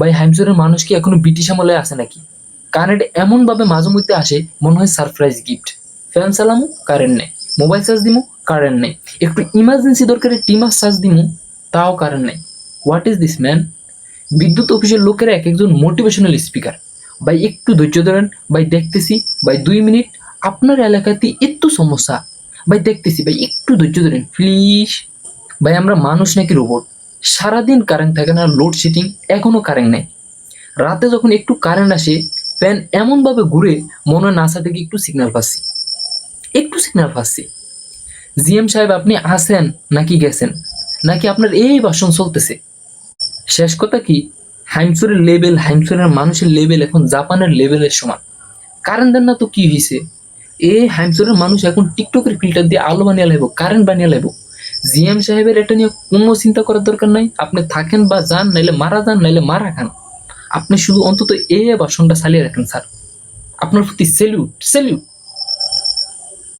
ভাই হাইমসরের মানুষ কি এখনও ব্রিটিশ আমলে আছে নাকি? কারেন্ট এমনভাবে মাঝে মধ্যে আসে, মনে হয় সারপ্রাইজ গিফট। ফ্যান চালামু, কারেন্ট নেই। মোবাইল চার্জ দিমু, কারেন্ট নেই। একটু ইমার্জেন্সি দরকারে টিমার চার্জ দিমু, তাও কারেন্ট নেই। হোয়াট ইজ দিস ম্যান বিদ্যুৎ অফিসের লোকেরা এক একজন মোটিভেশনাল স্পিকার ভাই, একটু ধৈর্য ধরেন। ভাই, দেখতেছি, ভাই, দুই মিনিট। আপনার এলাকাতে একটু সমস্যা। ভাই, দেখতেছি, ভাই, একটু ধৈর্য ধরেন প্লিজ ভাই, আমরা মানুষ নাকি রোবট সারাদিন কারেন্ট থাকে না লোডশেডিং এখনও কারেন্ট নেই। রাতে যখন একটু কারেন্ট আসে ফ্যান এমনভাবে ঘুরে মনে নাসা থেকে একটু সিগন্যাল পাচ্ছি। একটু সিগন্যাল পাচ্ছি। জিএম সাহেব, আপনি আসেন নাকি গেছেন? নাকি আপনার এই বাসন চলতেছে? শেষ কথা কি, হাইমসুরের লেভেল হাইমসুরের মানুষের লেভেল এখন জাপানের লেভেলের সমান। কারেন্ট দেন না তো কি হয়েছে এ হাইমসুরের মানুষ এখন টিকটকের ফিল্টার দিয়ে আলো বানিয়ে লাগবো কারেন্ট বানিয়ে লাগবো জিএম সাহেবের এটা নিয়ে কোনো চিন্তা করার দরকার নাই। আপনি থাকেন বা যান, নাইলে মারা যান, নাইলে মারা খান। আপনি শুধু অন্তত এ বাসনটা চালিয়ে রাখেন, স্যার। আপনার প্রতি সেলিউট সেলিউট